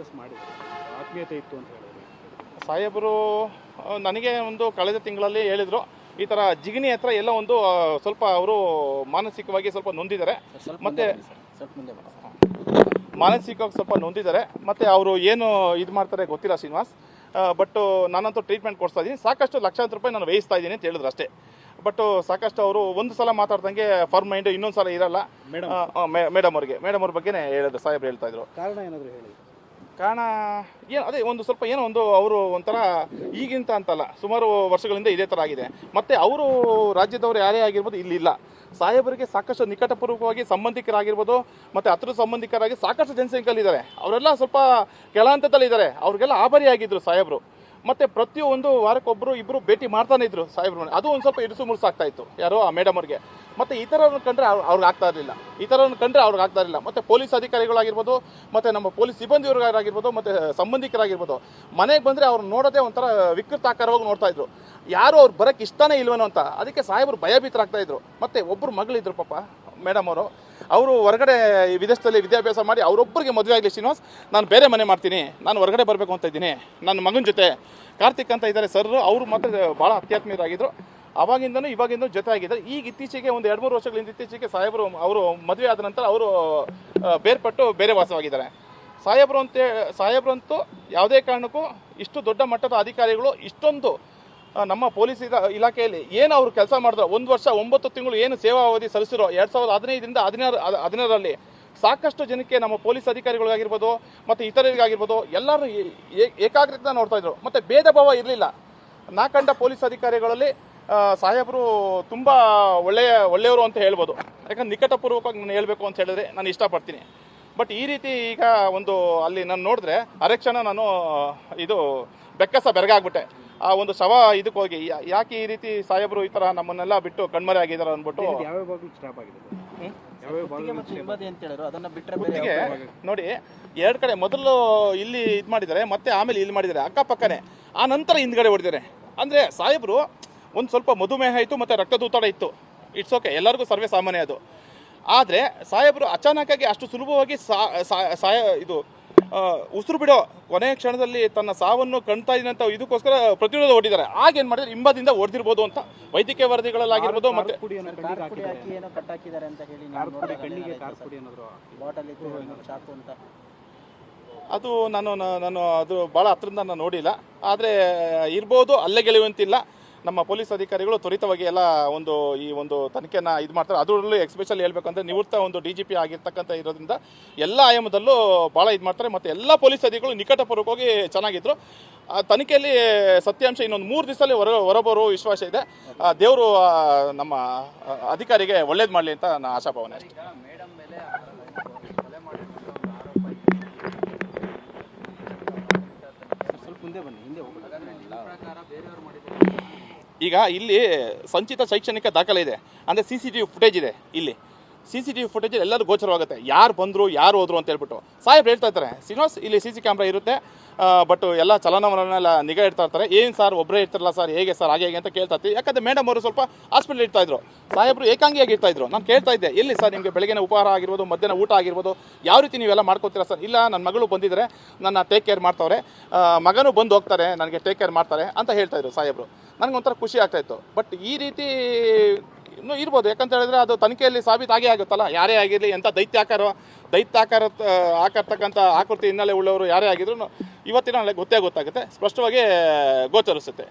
Discuss ಮಾಡಿದ್ರು. ಆತ್ಮೀಯತೆ ಇತ್ತು ಅಂತ ಹೇಳಿದ್ರು. ಸಾಹೇಬರು ನನಗೆ ಒಂದು ಕಳೆದ ತಿಂಗಳಲ್ಲಿ ಹೇಳಿದರು ಈ ಥರ ಜಿಗಿನಿ ಹತ್ರ ಎಲ್ಲ ಒಂದು ಸ್ವಲ್ಪ ಅವರು ಮಾನಸಿಕವಾಗಿ ಸ್ವಲ್ಪ ನೊಂದಿದ್ದಾರೆ. ಮತ್ತೆ ಮಾನಸಿಕವಾಗಿ ಸ್ವಲ್ಪ ನೊಂದಿದ್ದಾರೆ. ಮತ್ತು ಅವರು ಏನು ಇದು ಮಾಡ್ತಾರೆ ಗೊತ್ತಿಲ್ಲ ಶ್ರೀನಿವಾಸ್. ಬಟ್ ನಾನಂತೂ ಟ್ರೀಟ್ಮೆಂಟ್ ಕೊಡ್ತಾ ಇದ್ದೀನಿ. ಸಾಕಷ್ಟು ಲಕ್ಷಾಂತರ ರೂಪಾಯಿ ನಾನು ವಹಿಸ್ತಾ ಇದ್ದೀನಿ ಅಂತ ಹೇಳಿದ್ರು ಅಷ್ಟೇ. ಬಟ್ ಸಾಕಷ್ಟು ಅವರು ಒಂದು ಸಲ ಮಾತಾಡ್ದಂಗೆ ಫಾರ್ ಮೈಂಡ್ ಇನ್ನೊಂದು ಸಲ ಇರಲ್ಲ. ಮೇಡಮ್. ಮೇಡಮ್ ಅವ್ರಿಗೆ. ಮೇಡಮ್ ಅವ್ರ ಬಗ್ಗೆನೇ ಹೇಳಿದ್ರು ಸಾಹೇಬ್ರು ಹೇಳ್ತಾ ಇದ್ರು. ಕಾರಣ ಏನಾದರೂ ಹೇಳಿ ಕಾರಣ, ಏನು, ಅದೇ ಒಂದು ಸ್ವಲ್ಪ ಏನೋ ಒಂದು ಅವರು ಒಂಥರ ಈಗಿಂತ ಅಂತಲ್ಲ, ಸುಮಾರು ವರ್ಷಗಳಿಂದ ಇದೇ ಥರ ಆಗಿದೆ. ಮತ್ತು ಅವರು ರಾಜ್ಯದವರು ಯಾರೇ ಆಗಿರ್ಬೋದು ಇಲ್ಲಿ ಇಲ್ಲ. ಸಾಹೇಬರಿಗೆ ಸಾಕಷ್ಟು ನಿಕಟಪೂರ್ವಕವಾಗಿ ಸಂಬಂಧಿಕರಾಗಿರ್ಬೋದು, ಮತ್ತು ಹತ್ರ ಸಂಬಂಧಿಕರಾಗಿ ಸಾಕಷ್ಟು ಜನಸಂಖ್ಯೆಯಲ್ಲಿದ್ದಾರೆ. ಅವರೆಲ್ಲ ಸ್ವಲ್ಪ ಕೆಳ ಹಂತದಲ್ಲಿದ್ದಾರೆ ಅವ್ರಿಗೆಲ್ಲ ಆಭಾರಿಯಾಗಿದ್ದರು ಸಾಹೇಬರು. ಮತ್ತು ಪ್ರತಿಯೊಂದು ವಾರಕ್ಕೊಬ್ಬರು ಇಬ್ಬರು ಭೇಟಿ ಮಾಡ್ತಾನೆ ಇದ್ರು ಸಾಹೇಬ್ರು. ಅದು ಒಂದು ಸ್ವಲ್ಪ ಇರಿಸು ಮುರುಸಾಗ್ತಾ ಇತ್ತು, ಯಾರೋ ಆ ಮೇಡಮ್ ಅವ್ರಿಗೆ. ಮತ್ತು ಈ ಥರವ್ರನ್ನ ಕಂಡ್ರೆ ಅವ್ರು ಅವ್ರಿಗೆ ಆಗ್ತಾ ಇರಲಿಲ್ಲ. ಈ ಥರವ್ರನ್ನ ಕಂಡ್ರೆ ಅವ್ರಿಗೆ ಆಗ್ತಾ ಇರಲಿಲ್ಲ. ಮತ್ತು ಪೊಲೀಸ್ ಅಧಿಕಾರಿಗಳಾಗಿರ್ಬೋದು, ಮತ್ತು ನಮ್ಮ ಪೊಲೀಸ್ ಸಿಬ್ಬಂದಿಯವರಾಗಿರ್ಬೋದು ಮತ್ತು ಸಂಬಂಧಿಕರಾಗಿರ್ಬೋದು, ಮನೆಗೆ ಬಂದರೆ ಅವ್ರು ನೋಡೋದೇ ಒಂಥರ ವಿಕೃತಾಕಾರವಾಗಿ ನೋಡ್ತಾ ಇದ್ರು. ಯಾರು ಅವ್ರು ಬರೋಕ್ಕೆ ಇಷ್ಟನೇ ಇಲ್ವೇನೋ ಅಂತ. ಅದಕ್ಕೆ ಸಾಹೇಬರು ಭಯಭೀತರಾಗ್ತಾ ಇದ್ರು. ಮತ್ತು ಒಬ್ಬರು ಮಗಳಿದ್ರು ಪಾಪ ಮೇಡಮ್ ಅವರು. ಅವರು ಹೊರಗಡೆ ವಿದೇಶದಲ್ಲಿ ವಿದ್ಯಾಭ್ಯಾಸ ಮಾಡಿ ಅವರೊಬ್ಬರಿಗೆ ಮದುವೆ ಆಗಲಿ ಶ್ರೀನಿವಾಸ್. ನಾನು ಬೇರೆ ಮನೆ ಮಾಡ್ತೀನಿ. ನಾನು ಹೊರಗಡೆ ಬರಬೇಕು ಅಂತ ಇದ್ದೀನಿ. ನನ್ನ ಮಗನ ಜೊತೆ ಕಾರ್ತಿಕ್ ಅಂತ ಇದ್ದಾರೆ ಸರ್. ಅವರು ಮಾತ್ರ ಭಾಳ ಅತ್ಯಾತ್ಮೀಯರಾಗಿದ್ದರು ಅವಾಗಿಂದನೂ ಇವಾಗಿಂದ ಜೊತೆ ಆಗಿದ್ದಾರೆ. ಈಗ ಇತ್ತೀಚೆಗೆ ಒಂದು ಎರಡು ಮೂರು ವರ್ಷಗಳಿಂದ ಇತ್ತೀಚೆಗೆ ಸಾಹೇಬರು, ಅವರು ಮದುವೆ ಆದ ನಂತರ ಅವರು ಬೇರ್ಪಟ್ಟು ಬೇರೆ ವಾಸವಾಗಿದ್ದಾರೆ. ಸಾಹೇಬರು ಅಂತ ಸಾಹೇಬರಂತೂ ಯಾವುದೇ ಕಾರಣಕ್ಕೂ ಇಷ್ಟು ದೊಡ್ಡ ಮಟ್ಟದ ಅಧಿಕಾರಿಗಳು ಇಷ್ಟೊಂದು ನಮ್ಮ ಪೊಲೀಸ್ ಇಲಾ- ಇಲಾಖೆಯಲ್ಲಿ ಏನು ಅವರು ಕೆಲಸ ಮಾಡಿದ್ರು, ಒಂದು ವರ್ಷ ಒಂಬತ್ತು ತಿಂಗಳು ಏನು ಸೇವಾ ಅವಧಿ ಸಲ್ಲಿಸಿರೋ ಎರಡು ಸಾವಿರದ ಹದಿನೈದರಿಂದ ಹದಿನಾರು ಹದಿನಾರರಲ್ಲಿ ಸಾಕಷ್ಟು ಜನಕ್ಕೆ ನಮ್ಮ ಪೊಲೀಸ್ ಅಧಿಕಾರಿಗಳಿಗಾಗಿರ್ಬೋದು ಮತ್ತು ಇತರರಿಗಾಗಿರ್ಬೋದು ಎಲ್ಲರೂ ಏಕಾಗ್ರತೆ ನೋಡ್ತಾ ಇದ್ರು. ಮತ್ತು ಭೇದ ಭಾವ ಇರಲಿಲ್ಲ. ನಾಕಂಡ ಪೊಲೀಸ್ ಅಧಿಕಾರಿಗಳಲ್ಲಿ ಸಾಹೇಬರು ತುಂಬ ಒಳ್ಳೆಯ ಒಳ್ಳೆಯವರು ಅಂತ ಹೇಳ್ಬೋದು. ಯಾಕಂದ್ರೆ ನಿಕಟಪೂರ್ವಕವಾಗಿ ನಾನು ಹೇಳಬೇಕು ಅಂತ ಹೇಳಿದ್ರೆ ನಾನು ಇಷ್ಟಪಡ್ತೀನಿ. ಬಟ್ ಈ ರೀತಿ ಈಗ ಒಂದು ಅಲ್ಲಿ ನಾನು ನೋಡಿದ್ರೆ ಅರೆಕ್ಷಣ ನಾನು ಇದು ಬೆಕ್ಕಸ ಬೆರಗಾಗ್ಬಿಟ್ಟೆ. ಆ ಒಂದು ಶವ ಇದಕ್ಕೆ ಹೋಗಿ ಯಾಕೆ ಈ ರೀತಿ ಸಾಹೇಬರು ಈ ತರ ನಮ್ಮನ್ನೆಲ್ಲ ಬಿಟ್ಟು ಕಣ್ಮರೆ ಆಗಿದ್ದಾರೆ ಅಂದ್ಬಿಟ್ಟು ನೋಡಿ ಎರಡು ಕಡೆ ಮೊದಲು ಇಲ್ಲಿ ಇದು ಮಾಡಿದ್ದಾರೆ ಮತ್ತೆ ಆಮೇಲೆ ಇಲ್ಲಿ ಮಾಡಿದ್ದಾರೆ. ಅಕ್ಕಪಕ್ಕನೆ. ಆ ನಂತರ ಹಿಂದ್ಗಡೆ ಹೊಡೆದಿದ್ದಾರೆ. ಅಂದ್ರೆ ಸಾಹೇಬರು ಒಂದು ಸ್ವಲ್ಪ ಮಧುಮೇಹ ಇತ್ತು ಮತ್ತು ರಕ್ತದೊತ್ತಡ ಇತ್ತು. ಇಟ್ಸ್ ಓಕೆ ಎಲ್ಲರಿಗೂ ಸರ್ವೇ ಸಾಮಾನ್ಯ ಅದು. ಆದರೆ ಸಾಹೇಬರು ಅಚಾನಕ್ಕಾಗಿ ಅಷ್ಟು ಸುಲಭವಾಗಿ ಸಾ ಸಾ- ಸಾಯ ಇದು ಉಸಿರು ಬಿಡೋ ಕೊನೆಯ ಕ್ಷಣದಲ್ಲಿ ತನ್ನ ಸಾವನ್ನು ಕಾಣ್ತಾ ಇದ್ದಂಥ ಇದಕ್ಕೋಸ್ಕರ ಪ್ರತಿರೋಧ ಹೊಡಿದ್ದಾರೆ ಆಗೇನು ಮಾಡಿದ್ರೆ ಹಿಂಬದಿಂದ ಹೊಡೆದಿರ್ಬೋದು ಅಂತ ವೈದ್ಯಕೀಯ ವರದಿಗಳಲ್ಲಾಗಿರ್ಬೋದು ಮತ್ತು ಅದು ನಾನು ನಾನು- ನಾನು ಅದು ಭಾಳ ಹತ್ರದಿಂದ ನಾನು ನೋಡಿಲ್ಲ. ಆದರೆ ಇರ್ಬೋದು ಅಲ್ಲೇ ಗೆಲುವಂತಿಲ್ಲ ನಮ್ಮ ಪೊಲೀಸ್ ಅಧಿಕಾರಿಗಳು ತ್ವರಿತವಾಗಿ ಎಲ್ಲ ಒಂದು ಈ ಒಂದು ತನಿಖೆನ ಇದು ಮಾಡ್ತಾರೆ. ಅದರಲ್ಲೂ ಎಕ್ಸ್ಪೆಷಲ್ ಹೇಳ್ಬೇಕಂದ್ರೆ ನಿವೃತ್ತ ಒಂದು ಡಿ ಜಿ ಪಿ ಆಗಿರ್ತಕ್ಕಂಥ ಇರೋದ್ರಿಂದ ಎಲ್ಲ ಆಯಾಮದಲ್ಲೂ ಭಾಳ ಇದು ಮಾಡ್ತಾರೆ. ಮತ್ತು ಎಲ್ಲ ಪೊಲೀಸ್ ಅಧಿಕಾರಿಗಳು ನಿಕಟಪೂರ್ವಕವಾಗಿ ಚೆನ್ನಾಗಿದ್ರು. ಆ ತನಿಖೆಯಲ್ಲಿ ಸತ್ಯಾಂಶ ಇನ್ನೊಂದು ಮೂರು ದಿವಸದಲ್ಲಿ ಹೊರ ಹೊರಬರೋ ವಿಶ್ವಾಸ ಇದೆ. ದೇವರು ನಮ್ಮ ಅಧಿಕಾರಿಗೆ ಒಳ್ಳೇದು ಮಾಡಲಿ ಅಂತ ನಾನು ಆಶಾಭಾವನೆ ಈಗ ಇಲ್ಲಿ ಸಂಚಿತ ಶೈಕ್ಷಣಿಕ ದಾಖಲೆ ಇದೆ. ಅಂದರೆ C C T V footage ಇದೆ ಇಲ್ಲಿ. C C T V footage ಎಲ್ಲರೂ ಗೋಚರವಾಗುತ್ತೆ. ಯಾರು ಬಂದರು, ಯಾರು ಹೋದರು ಅಂತ ಹೇಳ್ಬಿಟ್ಟು. ಸಾಹೇಬ್ ಹೇಳ್ತಾ ಇರ್ತಾರೆ, ಶ್ರೀನಿವಾಸ್, ಇಲ್ಲಿ ಸಿ ಸಿ ಕ್ಯಾಮ್ರಾ ಇರುತ್ತೆ ಬಟ್ ಎಲ್ಲ ಚಲನವಲನೆಲ್ಲ ನಿಗಾ ಇಡ್ತಾ ಇರ್ತಾರೆ. ಏನು ಸರ್ ಒಬ್ಬರೇ ಇರ್ತಾರಲ್ಲ ಸರ್ ಹೇಗೆ ಸರ್ ಹಾಗೆ ಹೇಗೆ ಅಂತ ಕೇಳ್ತಾ ಇರ್ತೀವಿ. ಯಾಕಂದ್ರೆ ಮೇಡಮ್ ಅವರು ಸ್ವಲ್ಪ ಹಾಸ್ಪಿಟಲ್ ಇಡ್ತಾ ಇದ್ರು. ಸಾಹೇಬರು ಏಕಾಂಗಿಯಾಗಿ ಇರ್ತಾ ಇದ್ರು. ನಾನು ಕೇಳ್ತಾ ಇದ್ದೆ ಎಲ್ಲಿ ಸರ್ ನಿಮಗೆ ಬೆಳಗಿನ ಉಪಹಾರ ಆಗಿರ್ಬೋದು, ಮಧ್ಯಾಹ್ನ ಊಟ ಆಗಿರ್ಬೋದು, ಯಾವ ರೀತಿ ನೀವೆಲ್ಲ ಮಾಡ್ಕೋತೀರಾ ಸರ್ ಇಲ್ಲ ನನ್ನ ಮಗಳು ಬಂದಿದ್ದಾರೆ ನನ್ನ ಟೇಕ್ ಕೇರ್ ಮಾಡ್ತವ್ರೆ. ಮಗನೂ ಬಂದು ಹೋಗ್ತಾರೆ, ನನಗೆ ಟೇಕ್ ಕೇರ್ ಮಾಡ್ತಾರೆ, ಅಂತ ಹೇಳ್ತಾ ಇದ್ರು ಸಾಹೇಬರು. ನನಗೊಂಥರ ಖುಷಿ ಆಗ್ತಾಯಿತ್ತು ಬಟ್ ಈ ರೀತಿ ಇನ್ನೂ ಇರ್ಬೋದು. ಯಾಕಂತ ಹೇಳಿದ್ರೆ ಅದು ತನಿಖೆಯಲ್ಲಿ ಸಾಬೀತಾಗೇ ಆಗುತ್ತಲ್ಲ? ಯಾರೇ ಆಗಿರಲಿ ಎಂಥ ದೈತ್ಯಾಕಾರ ದೈತ್ಯಾಕಾರ ಆಕರ್ತಕ್ಕಂಥ ಆಕೃತಿ ಹಿನ್ನೆಲೆ ಉಳ್ಳವರು ಯಾರೇ ಆಗಿದ್ರು, ಇವತ್ತಿನ ಗೊತ್ತೇ ಗೊತ್ತಾಗುತ್ತೆ. ಸ್ಪಷ್ಟವಾಗಿ ಗೋಚರಿಸುತ್ತೆ.